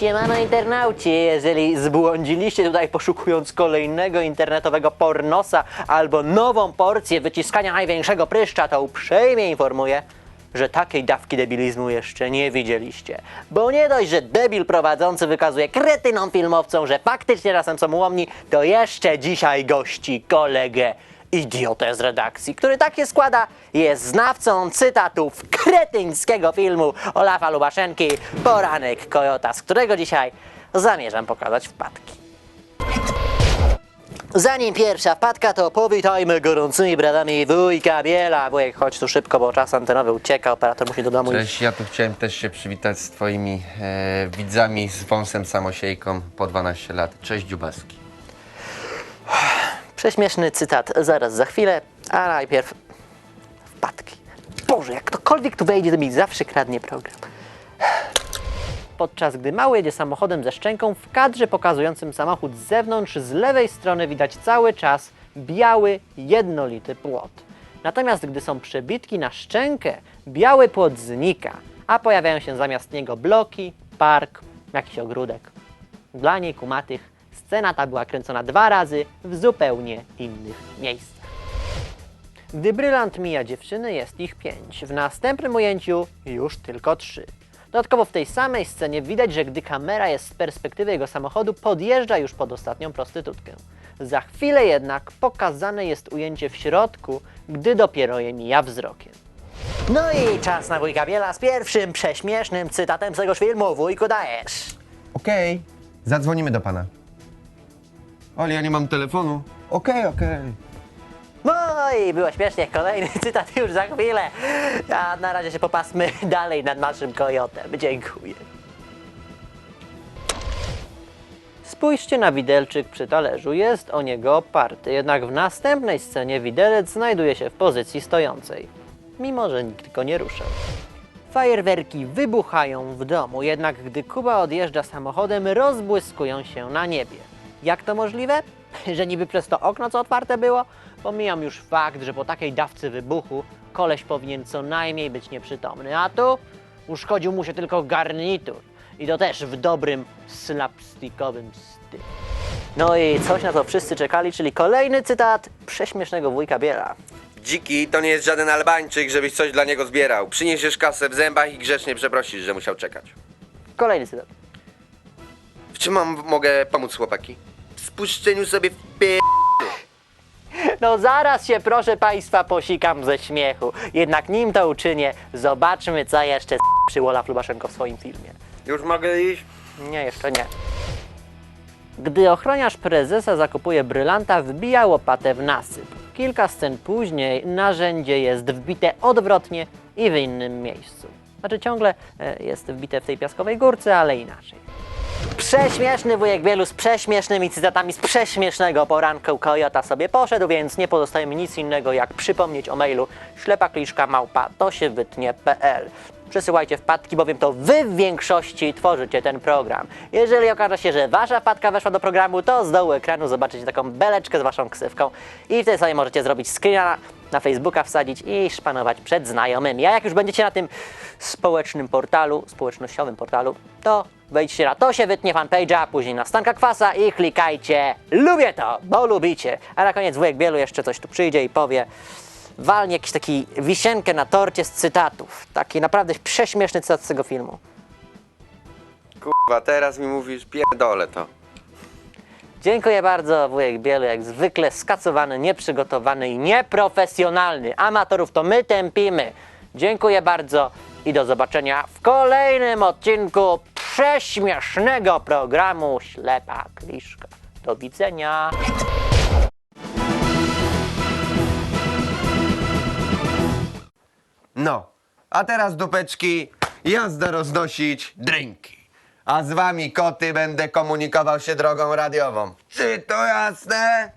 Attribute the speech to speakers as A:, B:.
A: Siemano internauci, jeżeli zbłądziliście tutaj poszukując kolejnego internetowego pornosa albo nową porcję wyciskania największego pryszcza, to uprzejmie informuję, że takiej dawki debilizmu jeszcze nie widzieliście. Bo nie dość, że debil prowadzący wykazuje kretynom filmowcom, że faktycznie czasem są ułomni, to jeszcze dzisiaj gości kolegę idiotę z redakcji, który tak się składa, jest znawcą cytatów kretyńskiego filmu Olafa Lubaszenki Poranek Kojota, z którego dzisiaj zamierzam pokazać wpadki. Zanim pierwsza wpadka, to powitajmy gorącymi bradami wujka Biela. Wujek, chodź tu szybko, bo czas antenowy ucieka, operator musi do domu iść.
B: Cześć, ja tu chciałem też się przywitać z twoimi e, widzami z wąsem samosiejką po 12 lat. Cześć Dziubaski.
A: Prześmieszny cytat zaraz za chwilę, a najpierw wpadki. Boże, jak ktokolwiek tu wejdzie, to mi zawsze kradnie program. Podczas gdy mały jedzie samochodem ze szczęką, w kadrze pokazującym samochód z zewnątrz, z lewej strony widać cały czas biały, jednolity płot. Natomiast gdy są przebitki na szczękę, biały płot znika, a pojawiają się zamiast niego bloki, park, jakiś ogródek. Dla niej kumatych scena ta była kręcona dwa razy w zupełnie innych miejscach. Gdy brylant mija dziewczyny, jest ich pięć. W następnym ujęciu już tylko trzy. Dodatkowo w tej samej scenie widać, że gdy kamera jest z perspektywy jego samochodu, podjeżdża już pod ostatnią prostytutkę. Za chwilę jednak pokazane jest ujęcie w środku, gdy dopiero je mija wzrokiem. No i czas na wujka Biela z pierwszym prześmiesznym cytatem z tegoż filmu. Wujku dajesz.
B: Okej, zadzwonimy do pana. Oli, ja nie mam telefonu. Okej, okej.
A: No i było śmiesznie, kolejny cytat już za chwilę. A na razie się popasmy dalej nad naszym kojotem. Dziękuję. Spójrzcie na widelczyk przy talerzu, jest o niego oparty, jednak w następnej scenie widelec znajduje się w pozycji stojącej, mimo że nikt go nie ruszał. Fajerwerki wybuchają w domu, jednak gdy Kuba odjeżdża samochodem, rozbłyskują się na niebie. Jak to możliwe? Że niby przez to okno, co otwarte było? Pomijam już fakt, że po takiej dawce wybuchu koleś powinien co najmniej być nieprzytomny, a tu uszkodził mu się tylko garnitur. I to też w dobrym, slapstickowym stylu. No i coś na to wszyscy czekali, czyli kolejny cytat prześmiesznego wujka Biela.
B: Dziki to nie jest żaden Albańczyk, żebyś coś dla niego zbierał. Przyniesiesz kasę w zębach i grzecznie przeprosisz, że musiał czekać.
A: Kolejny cytat.
B: W czym mam, mogę pomóc chłopaki? W spuszczeniu sobie w pie...
A: No zaraz się proszę Państwa posikam ze śmiechu. Jednak nim to uczynię, zobaczmy co jeszcze przy Olaf Lubaszenko w swoim filmie.
B: Już mogę iść?
A: Nie, jeszcze nie. Gdy ochroniarz prezesa zakupuje brylanta, wbija łopatę w nasyp. Kilka scen później narzędzie jest wbite odwrotnie i w innym miejscu. Znaczy ciągle e, jest wbite w tej piaskowej górce, ale inaczej. Prześmieszny wujek Bielu z prześmiesznymi cytatami z prześmiesznego poranku Kojota sobie poszedł, więc nie pozostaje mi nic innego jak przypomnieć o mailu ślepakliszka małpa to się wytnie.pl. Przesyłajcie wpadki, bowiem to wy w większości tworzycie ten program. Jeżeli okaże się, że wasza wpadka weszła do programu, to z dołu ekranu zobaczycie taką beleczkę z waszą ksywką i wtedy sobie możecie zrobić screena na, Facebooka wsadzić i szpanować przed znajomymi. A jak już będziecie na tym społecznym portalu, społecznościowym portalu, to wejdźcie na to się wytnie fanpage'a, później na Stanka Kwasa i klikajcie lubię to, bo lubicie. A na koniec wujek Bielu jeszcze coś tu przyjdzie i powie walnie jakiś taki wisienkę na torcie z cytatów. Taki naprawdę prześmieszny cytat z tego filmu.
B: Kurwa, teraz mi mówisz pierdolę to.
A: Dziękuję bardzo, wujek Bielu, jak zwykle skacowany, nieprzygotowany i nieprofesjonalny. Amatorów to my tępimy. Dziękuję bardzo i do zobaczenia w kolejnym odcinku prześmiesznego programu Ślepa Kliszka. Do widzenia.
B: No, a teraz dupeczki, jazda roznosić drinki. A z wami koty będę komunikował się drogą radiową. Czy to jasne?